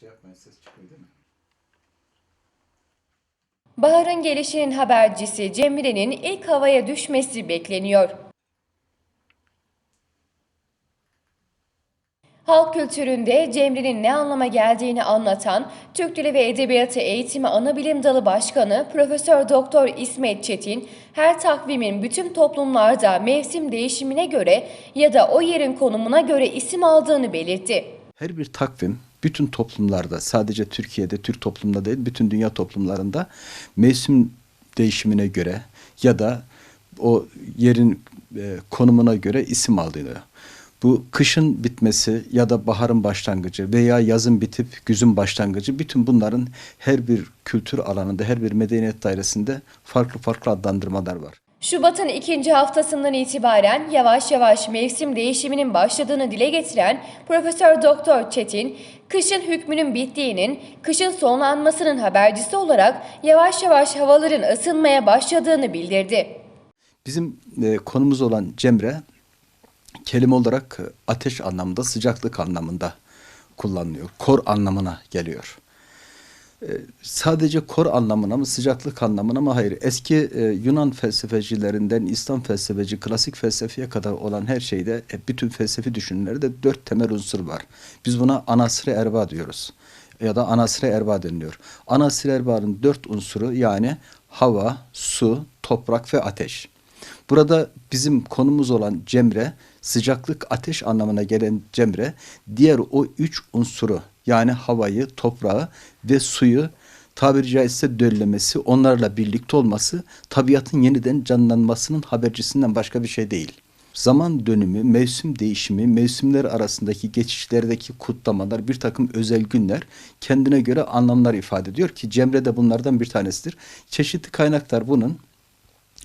Şey yapmayın ses çıkıyor değil mi? Baharın gelişinin habercisi Cemile'nin ilk havaya düşmesi bekleniyor. Halk kültüründe Cemre'nin ne anlama geldiğini anlatan Türk Dili ve Edebiyatı Eğitimi Anabilim Dalı Başkanı Profesör Doktor İsmet Çetin, her takvimin bütün toplumlarda mevsim değişimine göre ya da o yerin konumuna göre isim aldığını belirtti. Her bir takvim bütün toplumlarda sadece Türkiye'de Türk toplumunda değil bütün dünya toplumlarında mevsim değişimine göre ya da o yerin e, konumuna göre isim alıyor. Bu kışın bitmesi ya da baharın başlangıcı veya yazın bitip güzün başlangıcı bütün bunların her bir kültür alanında her bir medeniyet dairesinde farklı farklı adlandırmalar var. Şubat'ın ikinci haftasından itibaren yavaş yavaş mevsim değişiminin başladığını dile getiren Profesör Doktor Çetin, kışın hükmünün bittiğinin, kışın sonlanmasının habercisi olarak yavaş yavaş havaların ısınmaya başladığını bildirdi. Bizim e, konumuz olan Cemre kelime olarak e, ateş anlamında, sıcaklık anlamında kullanılıyor. Kor anlamına geliyor. E, sadece kor anlamına mı, sıcaklık anlamına mı? Hayır. Eski e, Yunan felsefecilerinden İslam felsefeci, klasik felsefeye kadar olan her şeyde, e, bütün felsefi düşünürlerde dört temel unsur var. Biz buna anasır erba diyoruz. Ya da anasır erba deniliyor. Anasır erbanın dört unsuru yani hava, su, toprak ve ateş. Burada bizim konumuz olan cemre, sıcaklık ateş anlamına gelen cemre, diğer o üç unsuru yani havayı, toprağı ve suyu tabiri caizse döllemesi, onlarla birlikte olması tabiatın yeniden canlanmasının habercisinden başka bir şey değil. Zaman dönümü, mevsim değişimi, mevsimler arasındaki geçişlerdeki kutlamalar, bir takım özel günler kendine göre anlamlar ifade ediyor ki Cemre de bunlardan bir tanesidir. Çeşitli kaynaklar bunun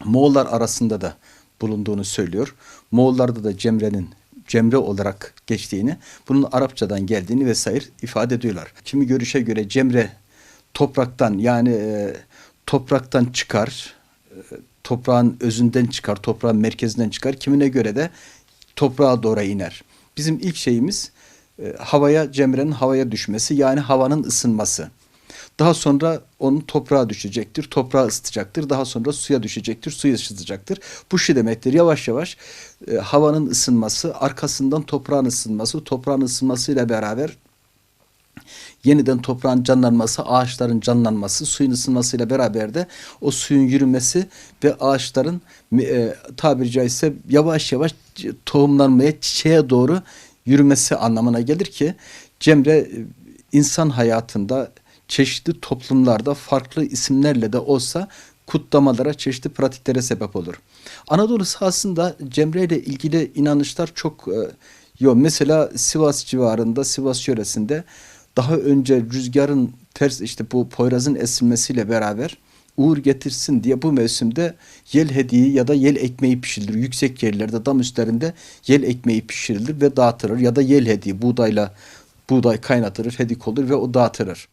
Moğollar arasında da bulunduğunu söylüyor. Moğollarda da Cemre'nin Cemre olarak geçtiğini, bunun Arapçadan geldiğini vesaire ifade ediyorlar. Kimi görüşe göre Cemre topraktan yani e, topraktan çıkar, e, toprağın özünden çıkar, toprağın merkezinden çıkar. Kimine göre de toprağa doğru iner. Bizim ilk şeyimiz e, havaya Cemre'nin havaya düşmesi yani havanın ısınması. Daha sonra onun toprağa düşecektir, toprağı ısıtacaktır. Daha sonra suya düşecektir, suyu ısıtacaktır. Bu şu demektir, yavaş yavaş e, havanın ısınması, arkasından toprağın ısınması, toprağın ısınmasıyla beraber yeniden toprağın canlanması, ağaçların canlanması, suyun ısınmasıyla beraber de o suyun yürümesi ve ağaçların e, tabiri caizse yavaş yavaş tohumlanmaya, çiçeğe doğru yürümesi anlamına gelir ki Cemre e, insan hayatında çeşitli toplumlarda farklı isimlerle de olsa kutlamalara, çeşitli pratiklere sebep olur. Anadolu sahasında Cemre ile ilgili inanışlar çok e, yok. Mesela Sivas civarında, Sivas yöresinde daha önce rüzgarın ters işte bu Poyraz'ın esilmesiyle beraber uğur getirsin diye bu mevsimde yel hediye ya da yel ekmeği pişirilir. Yüksek yerlerde dam üstlerinde yel ekmeği pişirilir ve dağıtılır ya da yel hediye buğdayla buğday kaynatılır, hedik olur ve o dağıtılır.